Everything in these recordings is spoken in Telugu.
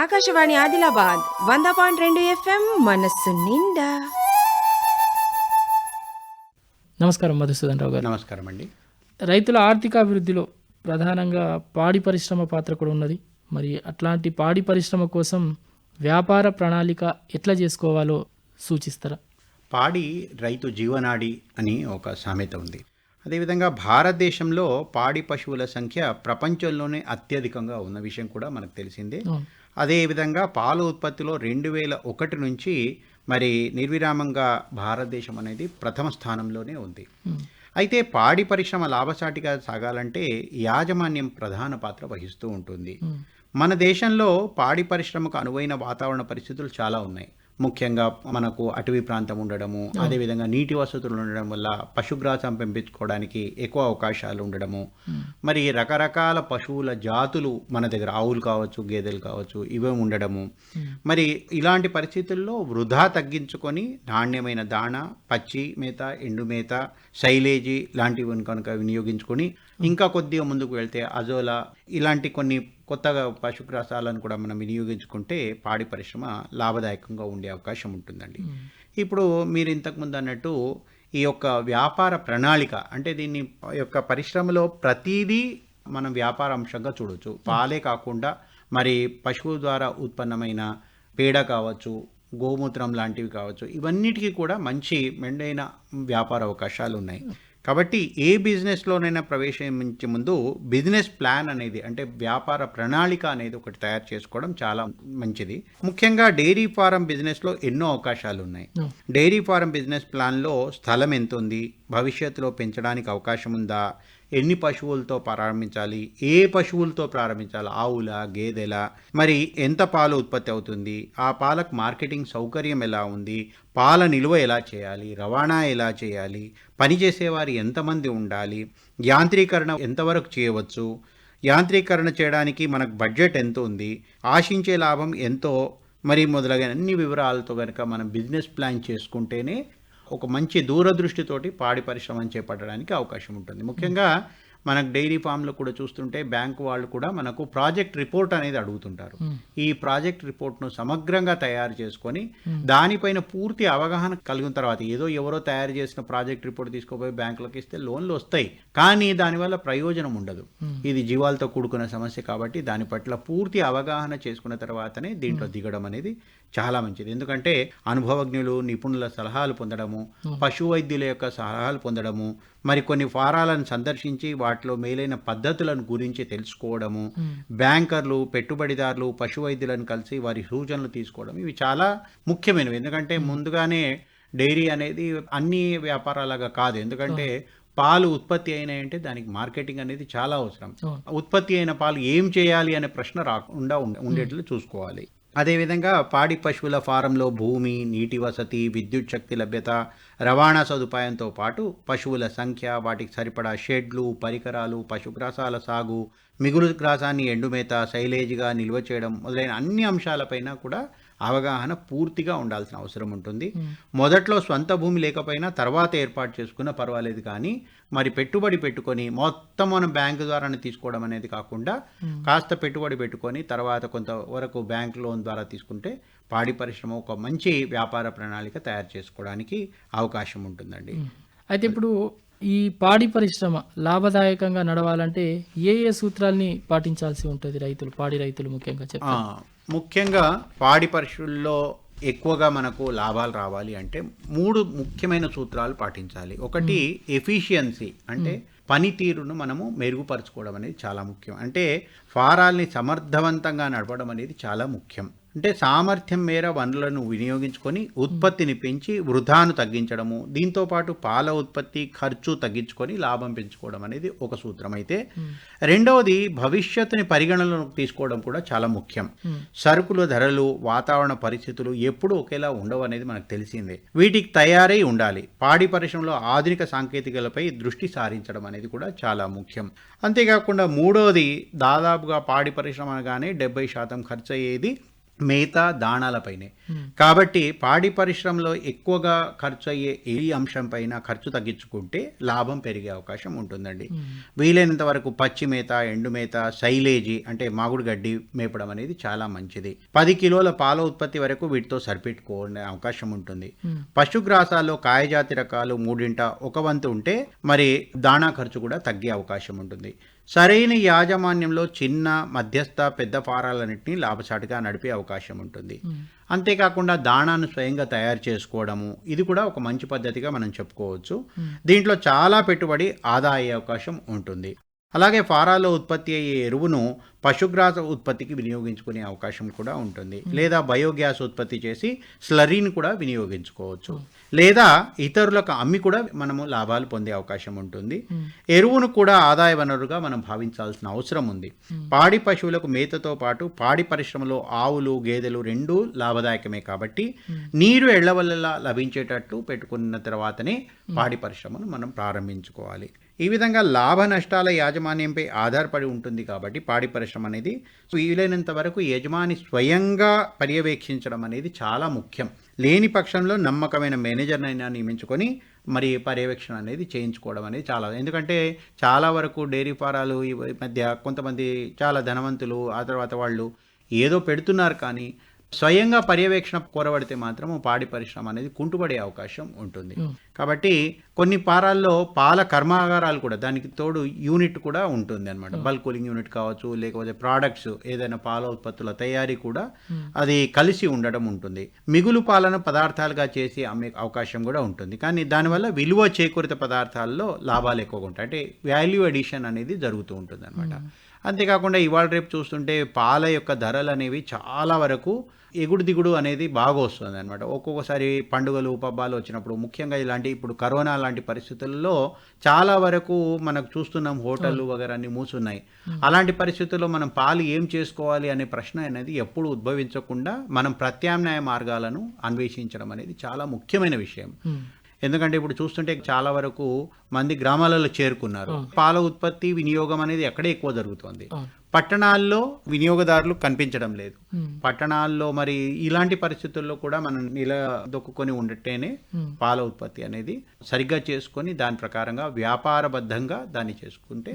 ఆకాశవాణి ఆదిలాబాద్ వంద పాయింట్ రెండు ఎఫ్ఎం మనస్సు నిండా. నమస్కారం మధుసూదన్ రావు గారు. నమస్కారం అండి. రైతుల ఆర్థిక అభివృద్ధిలో ప్రధానంగా పాడి పరిశ్రమ పాత్ర కూడా ఉన్నది. మరి అట్లాంటి పాడి పరిశ్రమ కోసం వ్యాపార ప్రణాళిక ఎట్లా చేసుకోవాలో సూచిస్తారా? పాడి రైతు జీవనాడి అని ఒక సామెత ఉంది. అదేవిధంగా భారతదేశంలో పాడి పశువుల సంఖ్య ప్రపంచంలోనే అత్యధికంగా ఉన్న విషయం కూడా మనకు తెలిసిందే. అదేవిధంగా పాల ఉత్పత్తిలో రెండు వేల ఒకటి నుంచి మరి నిర్విరామంగా భారతదేశం అనేది ప్రథమ స్థానంలోనే ఉంది. అయితే పాడి పరిశ్రమ లాభసాటిగా సాగాలంటే యాజమాన్యం ప్రధాన పాత్ర వహిస్తూ ఉంటుంది. మన దేశంలో పాడి పరిశ్రమకు అనువైన వాతావరణ పరిస్థితులు చాలా ఉన్నాయి. ముఖ్యంగా మనకు అటవీ ప్రాంతం ఉండడము అదేవిధంగా నీటి వసతులు ఉండడం వల్ల పశుగ్రాసం పెంపించుకోవడానికి ఎక్కువ అవకాశాలు ఉండడము. మరి రకరకాల పశువుల జాతులు మన దగ్గర ఆవులు కావచ్చు గేదెలు కావచ్చు ఇవే ఉండడము. మరి ఇలాంటి పరిస్థితుల్లో వృధా తగ్గించుకొని నాణ్యమైన దాణ పచ్చి మేత ఎండు మేత శైలేజీ లాంటివి కనుక వినియోగించుకొని ఇంకా కొద్దిగా ముందుకు వెళ్తే అజోలా ఇలాంటి కొన్ని కొత్తగా పశుగ్రాసాలను కూడా మనం వినియోగించుకుంటే పాడి పరిశ్రమ లాభదాయకంగా ఉండే అవకాశం ఉంటుందండి. ఇప్పుడు మీరు ఇంతకుముందు అన్నట్టు ఈ యొక్క వ్యాపార ప్రణాళిక అంటే దీన్ని యొక్క పరిశ్రమలో ప్రతిదీ మనం వ్యాపార అంశంగా చూడొచ్చు. పాలే కాకుండా మరి పశువు ద్వారా ఉత్పన్నమైన పేడ కావచ్చు గోమూత్రం లాంటివి కావచ్చు ఇవన్నిటికీ కూడా మంచి మెండైన వ్యాపార అవకాశాలు ఉన్నాయి కాబట్టి ఏ బిజినెస్లోనైనా ప్రవేశించే ముందు బిజినెస్ ప్లాన్ అనేది అంటే వ్యాపార ప్రణాళిక అనేది ఒకటి తయారు చేసుకోవడం చాలా మంచిది. ముఖ్యంగా డైరీ ఫారం బిజినెస్లో ఎన్నో అవకాశాలు ఉన్నాయి డైరీ ఫారం బిజినెస్ ప్లాన్లో స్థలం ఎంత ఉంది భవిష్యత్తులో పెంచడానికి అవకాశం ఉందా ఎన్ని పశువులతో ప్రారంభించాలి? ఏ పశువులతో ప్రారంభించాలి? ఆవుల? గేదెల? మరి ఎంత పాలు ఉత్పత్తి అవుతుంది? ఆ పాలకు మార్కెటింగ్ సౌకర్యం ఎలా ఉంది? పాల నిల్వ ఎలా చేయాలి? రవాణా ఎలా చేయాలి? పనిచేసేవారు ఎంతమంది ఉండాలి? యాంత్రీకరణ ఎంతవరకు చేయవచ్చు? యాంత్రీకరణ చేయడానికి మనకు బడ్జెట్ ఎంత ఉంది? ఆశించే లాభం ఎంతో? మరి మొదలైన అన్ని వివరాలతో కనుక మనం బిజినెస్ ప్లాన్ చేసుకుంటేనే ఒక మంచి దూరదృష్టితోటి పాడి పరిశ్రమను చేపట్టడానికి అవకాశం ఉంటుంది. ముఖ్యంగా మనకు డైరీ ఫామ్లో కూడా చూస్తుంటే బ్యాంకు వాళ్ళు కూడా మనకు ప్రాజెక్ట్ రిపోర్ట్ అనేది అడుగుతుంటారు. ఈ ప్రాజెక్ట్ రిపోర్ట్ను సమగ్రంగా తయారు చేసుకొని దానిపైన పూర్తి అవగాహన కలిగిన తర్వాత ఏదో ఎవరో తయారు చేసిన ప్రాజెక్ట్ రిపోర్ట్ తీసుకుపోయి బ్యాంకులకు ఇస్తే లోన్లు వస్తాయి. కానీ దానివల్ల ప్రయోజనం ఉండదు. ఇది జీవాలతో కూడుకున్న సమస్య కాబట్టి దాని పట్ల పూర్తి అవగాహన చేసుకున్న తర్వాతనే దీంట్లో దిగడం అనేది చాలా మంచిది. ఎందుకంటే అనుభవజ్ఞులు నిపుణుల సలహాలు పొందడము పశు వైద్యుల యొక్క సలహాలు పొందడము మరి కొన్ని ఫారాలను సందర్శించి వాటిలో మేలైన పద్ధతులను గురించి తెలుసుకోవడము బ్యాంకర్లు పెట్టుబడిదారులు పశు వైద్యులను కలిసి వారి సూచనలు తీసుకోవడం ఇవి చాలా ముఖ్యమైనవి. ఎందుకంటే ముందుగానే డైరీ అనేది అన్ని వ్యాపారాలుగా కాదు. ఎందుకంటే పాలు ఉత్పత్తి అయినాయంటే దానికి మార్కెటింగ్ అనేది చాలా అవసరం. ఉత్పత్తి అయిన పాలు ఏం చేయాలి అనే ప్రశ్న రాకుండా ఉండే- ఉండేట్లు చూసుకోవాలి. అదేవిధంగా పాడి పశువుల ఫారంలో భూమి నీటి వసతి విద్యుత్ శక్తి లభ్యత రవాణా సదుపాయంతో పాటు పశువుల సంఖ్య వాటికి సరిపడా షెడ్లు పరికరాలు పశుగ్రాసాల సాగు మిగులు గ్రాసాన్ని ఎండుమేత శైలేజ్గా నిల్వ చేయడం మొదలైన అన్ని అంశాలపైన కూడా అవగాహన పూర్తిగా ఉండాల్సిన అవసరం ఉంటుంది. మొదట్లో స్వంత భూమి లేకపోయినా తర్వాత ఏర్పాటు చేసుకున్న పర్వాలేదు కానీ మరి పెట్టుబడి పెట్టుకొని మొత్తం మనం బ్యాంకు ద్వారానే తీసుకోవడం అనేది కాకుండా కాస్త పెట్టుబడి పెట్టుకొని తర్వాత కొంతవరకు బ్యాంక్ లోన్ ద్వారా తీసుకుంటే పాడి పరిశ్రమ ఒక మంచి వ్యాపార ప్రణాళిక తయారు చేసుకోవడానికి అవకాశం ఉంటుందండి. అయితే ఇప్పుడు ఈ పాడి పరిశ్రమ లాభదాయకంగా నడవాలంటే ఏ ఏ సూత్రాల్ని పాటించాల్సి ఉంటుంది రైతులు పాడి రైతులు ముఖ్యంగా ఆ, చెప్తారు ముఖ్యంగా పాడి పశువుల్లో ఎక్కువగా మనకు లాభాలు రావాలి అంటే మూడు ముఖ్యమైన సూత్రాలు పాటించాలి. ఒకటి ఎఫిషియన్సీ అంటే పనితీరును మనము మెరుగుపరచుకోవడం అనేది చాలా ముఖ్యం. అంటే ఫారాల్ని సమర్థవంతంగా నడపడం అనేది చాలా ముఖ్యం. అంటే సామర్థ్యం మేర వనరులను వినియోగించుకొని ఉత్పత్తిని పెంచి వృధాను తగ్గించడము దీంతో పాటు పాల ఉత్పత్తి ఖర్చు తగ్గించుకొని లాభం పెంచుకోవడం అనేది ఒక సూత్రం. అయితే రెండవది భవిష్యత్తుని పరిగణనలోకి తీసుకోవడం కూడా చాలా ముఖ్యం. సరుకుల ధరలు వాతావరణ పరిస్థితులు ఎప్పుడూ ఒకేలా ఉండవు అనేది మనకు తెలిసిందే. వీటికి తయారై ఉండాలి. పాడి పరిశ్రమలో ఆధునిక సాంకేతికలపై దృష్టి సారించడం అనేది కూడా చాలా ముఖ్యం. అంతేకాకుండా మూడవది దాదాపుగా పాడి పరిశ్రమ అనగానే డెబ్బై శాతం ఖర్చు అయ్యేది మేత దాణాలపైనే కాబట్టి పాడి పరిశ్రమలో ఎక్కువగా ఖర్చు అయ్యే ఏ అంశం పైన ఖర్చు తగ్గించుకుంటే లాభం పెరిగే అవకాశం ఉంటుందండి. వీలైనంత వరకు పచ్చి మేత ఎండు మేత సైలేజీ అంటే మాగుడు గడ్డి మేపడం అనేది చాలా మంచిది. పది కిలోల పాల ఉత్పత్తి వరకు వీటితో సరిపెట్టుకునే అవకాశం ఉంటుంది. పశుగ్రాసాల్లో కాయజాతి రకాలు మూడింట ఒక వంతు ఉంటే మరి దాణా ఖర్చు కూడా తగ్గే అవకాశం ఉంటుంది. సరైన యాజమాన్యంలో చిన్న మధ్యస్థ పెద్ద ఫారాలన్నింటినీ లాభసాటిగా నడిపే అవకాశం ఉంటుంది. అంతేకాకుండా దాణాను స్వయంగా తయారు చేసుకోవడము ఇది కూడా ఒక మంచి పద్ధతిగా మనం చెప్పుకోవచ్చు. దీంట్లో చాలా పెట్టుబడి ఆదా అయ్యే అవకాశం ఉంటుంది. అలాగే ఫారాలో ఉత్పత్తి అయ్యే ఎరువును పశుగ్రాస ఉత్పత్తికి వినియోగించుకునే అవకాశం కూడా ఉంటుంది. లేదా బయోగ్యాస్ ఉత్పత్తి చేసి స్లరీని కూడా వినియోగించుకోవచ్చు. లేదా ఇతరులకు అమ్మి కూడా మనము లాభాలు పొందే అవకాశం ఉంటుంది. ఎరువును కూడా ఆదాయ వనరుగా మనం భావించాల్సిన అవసరం ఉంది. పాడి పశువులకు మేతతో పాటు పాడి పరిశ్రమలో ఆవులు గేదెలు రెండూ లాభదాయకమే కాబట్టి నీరు ఎళ్ళవల్ల లభించేటట్టు పెట్టుకున్న తర్వాతనే పాడి పరిశ్రమను మనం ప్రారంభించుకోవాలి. ఈ విధంగా లాభ నష్టాల యాజమాన్యంపై ఆధారపడి ఉంటుంది కాబట్టి పాడి పరిశ్రమ అనేది. వీలైనంత వరకు యజమాని స్వయంగా పర్యవేక్షించడం అనేది చాలా ముఖ్యం. లేని పక్షంలో నమ్మకమైన మేనేజర్నైనా నియమించుకొని మరి పర్యవేక్షణ అనేది చేయించుకోవడం అనేది చాలా. ఎందుకంటే చాలా వరకు డైరీ ఫారాలు ఈ మధ్య కొంతమంది చాలా ధనవంతులు ఆ తర్వాత వాళ్ళు ఏదో పెడుతున్నారు కానీ స్వయంగా పర్యవేక్షణ కోరబడితే మాత్రము పాడి పరిశ్రమ అనేది కుంటుపడే అవకాశం ఉంటుంది. కాబట్టి కొన్ని పారాల్లో పాల కర్మాగారాలు కూడా దానికి తోడు యూనిట్ కూడా ఉంటుంది అనమాట బల్క్ కూలింగ్ యూనిట్ కావచ్చు లేకపోతే ప్రోడక్ట్స్ ఏదైనా పాల ఉత్పత్తుల తయారీ కూడా అది కలిసి ఉండడం ఉంటుంది. మిగులు పాలను పదార్థాలుగా చేసి అమ్మే అవకాశం కూడా ఉంటుంది. కానీ దానివల్ల విలువ చేకూరిత పదార్థాల్లో లాభాలు ఎక్కువగా ఉంటాయి. అంటే వాల్యూ అడిషన్ అనేది జరుగుతూ ఉంటుంది అనమాట అంతేకాకుండా ఇవాళ రేపు చూస్తుంటే పాల యొక్క ధరలు అనేవి చాలా వరకు ఎగుడు దిగుడు అనేది బాగా వస్తుంది అనమాట ఒక్కొక్కసారి పండుగలు పబ్బాలు వచ్చినప్పుడు ముఖ్యంగా ఇలాంటి ఇప్పుడు కరోనా లాంటి పరిస్థితుల్లో చాలా వరకు మనకు చూస్తున్నాం హోటళ్ళు వగైరా అన్ని మూసున్నాయి. అలాంటి పరిస్థితుల్లో మనం పాలు ఏం చేసుకోవాలి అనే ప్రశ్న అనేది ఎప్పుడు ఉద్భవించకుండా మనం ప్రత్యామ్నాయ మార్గాలను అన్వేషించడం అనేది చాలా ముఖ్యమైన విషయం. ఎందుకంటే ఇప్పుడు చూస్తుంటే చాలా వరకు మంది గ్రామాలలో చేరుకున్నారు. పాల ఉత్పత్తి వినియోగం అనేది ఎక్కడే ఎక్కువ జరుగుతుంది. పట్టణాల్లో వినియోగదారులు కనిపించడం లేదు. పట్టణాల్లో మరి ఇలాంటి పరిస్థితుల్లో కూడా మనం నిలదొక్కుని ఉండటేనే పాల ఉత్పత్తి అనేది సరిగ్గా చేసుకొని దాని ప్రకారంగా వ్యాపారబద్ధంగా దాన్ని చేసుకుంటే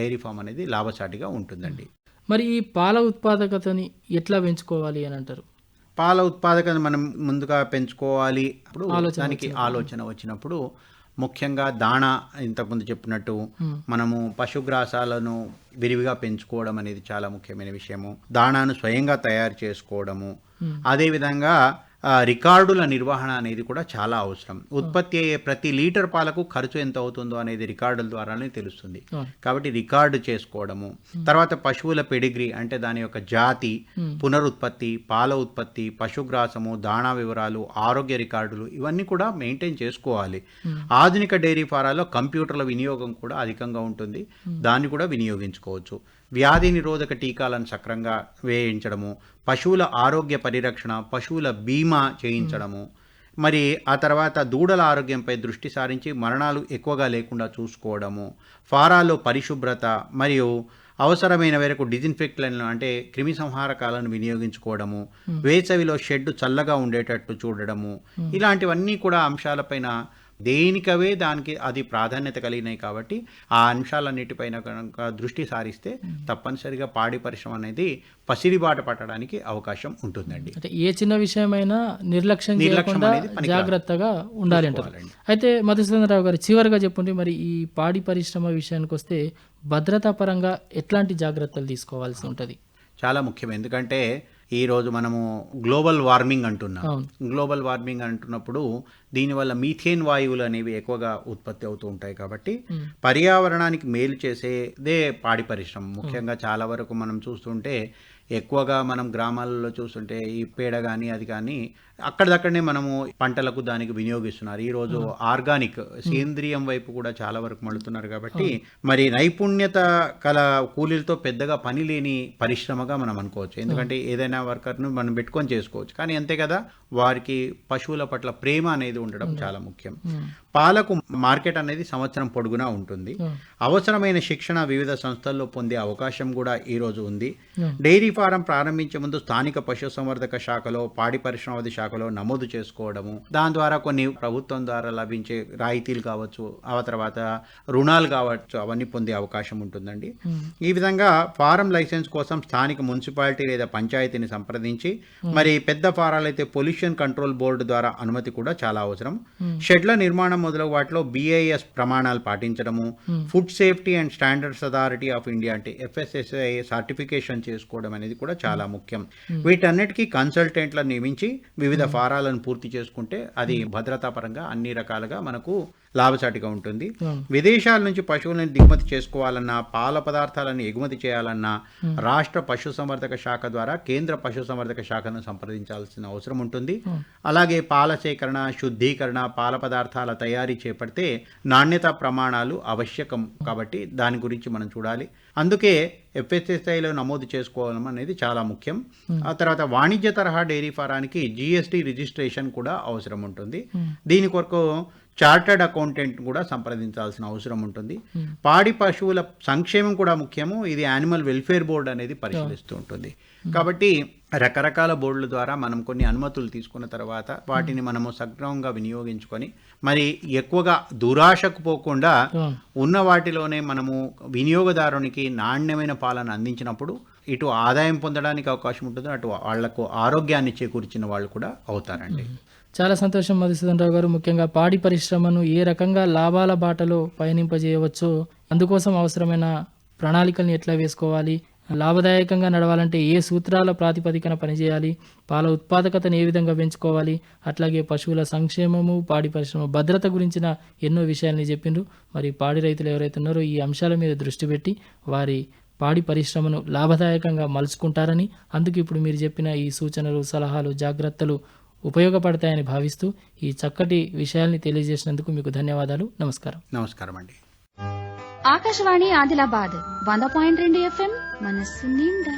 డైరీ ఫామ్ అనేది లాభసాటిగా ఉంటుందండి. మరి ఈ పాల ఉత్పాదకతని ఎట్లా పెంచుకోవాలి అని అంటారు? పాల ఉత్పాదకత మనం ముందుగా పెంచుకోవాలి. అప్పుడు దానికి ఆలోచన వచ్చినప్పుడు ముఖ్యంగా దాణా ఇంతకుముందు చెప్పినట్టు మనము పశుగ్రాసాలను విరివిగా పెంచుకోవడం అనేది చాలా ముఖ్యమైన విషయము. దాణాను స్వయంగా తయారు చేసుకోవడము. అదేవిధంగా రికార్డుల నిర్వహణ అనేది కూడా చాలా అవసరం. ఉత్పత్తి అయ్యే ప్రతి లీటర్ పాలకు ఖర్చు ఎంత అవుతుందో అనేది రికార్డుల ద్వారానే తెలుస్తుంది. కాబట్టి రికార్డు చేసుకోవడము తర్వాత పశువుల పెడిగ్రీ అంటే దాని యొక్క జాతి పునరుత్పత్తి పాల ఉత్పత్తి పశుగ్రాసము దాణా వివరాలు ఆరోగ్య రికార్డులు ఇవన్నీ కూడా మెయింటైన్ చేసుకోవాలి. ఆధునిక డైరీ ఫారాల్లో కంప్యూటర్ల వినియోగం కూడా అధికంగా ఉంటుంది. దాన్ని కూడా వినియోగించుకోవచ్చు. వ్యాధి నిరోధక టీకాలను సక్రంగా వేయించడము పశువుల ఆరోగ్య పరిరక్షణ పశువుల బీమా చేయించడము. మరి ఆ తర్వాత దూడల ఆరోగ్యంపై దృష్టి సారించి మరణాలు ఎక్కువగా లేకుండా చూసుకోవడము ఫారాల్లో పరిశుభ్రత మరియు అవసరమైన మేరకు డిజిన్ఫెక్ట్లను అంటే క్రిమి సంహారకాలను వినియోగించుకోవడము వేసవిలో షెడ్ చల్లగా ఉండేటట్టు చూడడము ఇలాంటివన్నీ కూడా అంశాలపైన దేనికవే దానికి అది ప్రాధాన్యత కలిగినాయి కాబట్టి ఆ అంశాలన్నిటిపైన కనుక దృష్టి సారిస్తే తప్పనిసరిగా పాడి పరిశ్రమ అనేది పసిరిబాట పట్టడానికి అవకాశం ఉంటుందండి. అంటే ఏ చిన్న విషయమైనా నిర్లక్ష్యం నిర్లక్ష్యం. జాగ్రత్తగా ఉండాలి అంటారు. అయితే మధుసూదనరావు గారు చివరిగా చెప్పండి మరి ఈ పాడి పరిశ్రమ విషయానికి వస్తే భద్రతా పరంగా ఎట్లాంటి జాగ్రత్తలు తీసుకోవాల్సి ఉంటుంది? చాలా ముఖ్యం. ఎందుకంటే ఈ రోజు మనము గ్లోబల్ వార్మింగ్ అంటున్నాం. గ్లోబల్ వార్మింగ్ అంటున్నప్పుడు దీనివల్ల మీథేన్ వాయువులు అనేవి ఎక్కువగా ఉత్పత్తి అవుతూ ఉంటాయి కాబట్టి పర్యావరణానికి మేలు చేసేదే పాడి పరిశ్రమ. ముఖ్యంగా చాలా వరకు మనం చూస్తుంటే ఎక్కువగా మనం గ్రామాలలో చూస్తుంటే ఈ పేడ కానీ అది కానీ అక్కడిదక్కడనే మనము పంటలకు దానికి వినియోగిస్తున్నారు. ఈరోజు ఆర్గానిక్ సేంద్రియం వైపు కూడా చాలా వరకు మళ్ళుతున్నారు కాబట్టి మరి నైపుణ్యత కల కూలీలతో పెద్దగా పని లేని పరిశ్రమగా మనం అనుకోవచ్చు. ఎందుకంటే ఏదైనా వర్కర్ను మనం పెట్టుకొని చేసుకోవచ్చు. కానీ అంతే కదా వారికి పశువుల పట్ల ప్రేమ అనేది ఉండడం చాలా ముఖ్యం. పాలకు మార్కెట్ అనేది సంవత్సరం పొడుగునా ఉంటుంది. అవసరమైన శిక్షణ వివిధ సంస్థల్లో పొందే అవకాశం కూడా ఈ రోజు ఉంది. డైరీ ఫారం ప్రారంభించే ముందు స్థానిక పశుసంవర్ధక శాఖలో పాడి పరిశ్రమాది శాఖలో నమోదు చేసుకోవడము దాని ద్వారా కొన్ని ప్రభుత్వం ద్వారా లభించే రాయితీలు కావచ్చు ఆ తర్వాత రుణాలు కావచ్చు అవన్నీ పొందే అవకాశం ఉంటుందండి. ఈ విధంగా ఫారం లైసెన్స్ కోసం స్థానిక మున్సిపాలిటీ లేదా పంచాయతీని సంప్రదించి మరి పెద్ద ఫారాలు అయితే పొల్యూషన్ కంట్రోల్ బోర్డు ద్వారా అనుమతి కూడా చాలా అవసరం. షెడ్ల నిర్మాణం మొదలగు వాటిలో బిఐఎస్ ప్రమాణాలు పాటించడము food safety and standards authority of India అంటే F S S I certification చేసుకోవడం అనేది కూడా చాలా ముఖ్యం. వీటన్నిటికీ కన్సల్టెంట్లను నియమించి వివిధ వివిధ ఫారాలను పూర్తి చేసుకుంటే అది భద్రతాపరంగా అన్ని రకాలుగా మనకు లాభసాటిగా ఉంటుంది. విదేశాల నుంచి పశువులను దిగుమతి చేసుకోవాలన్నా పాల పదార్థాలను ఎగుమతి చేయాలన్నా రాష్ట్ర పశుసంవర్ధక శాఖ ద్వారా కేంద్ర పశుసంవర్ధక శాఖను సంప్రదించాల్సిన అవసరం ఉంటుంది. అలాగే పాల సేకరణ శుద్ధీకరణ పాల పదార్థాల తయారీ చేపడితే నాణ్యత ప్రమాణాలు ఆవశ్యకం కాబట్టి దాని గురించి మనం చూడాలి. అందుకే ఎఫ్ఎస్ఎస్ఐలో నమోదు చేసుకోవడం అనేది చాలా ముఖ్యం. ఆ. తర్వాత వాణిజ్య తరహా డైరీ ఫారానికి జిఎస్టి రిజిస్ట్రేషన్ కూడా అవసరం ఉంటుంది. దీని కొరకు చార్టర్డ్ అకౌంటెంట్ కూడా సంప్రదించాల్సిన అవసరం ఉంటుంది. పాడి పశువుల సంక్షేమం కూడా ముఖ్యము. ఇది యానిమల్ వెల్ఫేర్ బోర్డు అనేది పరిశీలిస్తూ ఉంటుంది. కాబట్టి రకరకాల బోర్డుల ద్వారా మనం కొన్ని అనుమతులు తీసుకున్న తర్వాత వాటిని మనము సక్రమంగా వినియోగించుకొని మరి ఎక్కువగా దురాశకు పోకుండా. ఉన్న వాటిలోనే మనము వినియోగదారునికి నాణ్యమైన పాలన అందించినప్పుడు ఇటు ఆదాయం పొందడానికి అవకాశం ఉంటుంది అటు వాళ్ళకు ఆరోగ్యాన్ని చేకూర్చిన వాళ్ళు కూడా అవుతారండి. చాలా సంతోషం మధుసూదన్ రావు గారు. ముఖ్యంగా పాడి పరిశ్రమను ఏ రకంగా లాభాల బాటలో పయనింపజేయవచ్చో అందుకోసం అవసరమైన ప్రణాళికల్ని ఎట్లా వేసుకోవాలి లాభదాయకంగా నడవాలంటే ఏ సూత్రాల ప్రాతిపదికన పనిచేయాలి పాల ఉత్పాదకతను ఏ విధంగా పెంచుకోవాలి అట్లాగే పశువుల సంక్షేమము పాడి పరిశ్రమ భద్రత గురించిన ఎన్నో విషయాల్ని చెప్పిండ్రు. మరి పాడి రైతులు ఎవరైతే ఉన్నారో ఈ అంశాల మీద దృష్టి పెట్టి వారి పాడి పరిశ్రమను లాభదాయకంగా మలుచుకుంటారని అందుకు ఇప్పుడు మీరు చెప్పిన ఈ సూచనలు సలహాలు జాగ్రత్తలు ఉపయోగపడతాయని భావిస్తూ ఈ చక్కటి విషయాల్ని తెలియజేసినందుకు మీకు ధన్యవాదాలు. నమస్కారం. నమస్కారం అండి. ఆకాశవాణి ఆదిలాబాద్ వంద పాయింట్ రెండు ఎఫ్ఎం మనస్సు నిండా.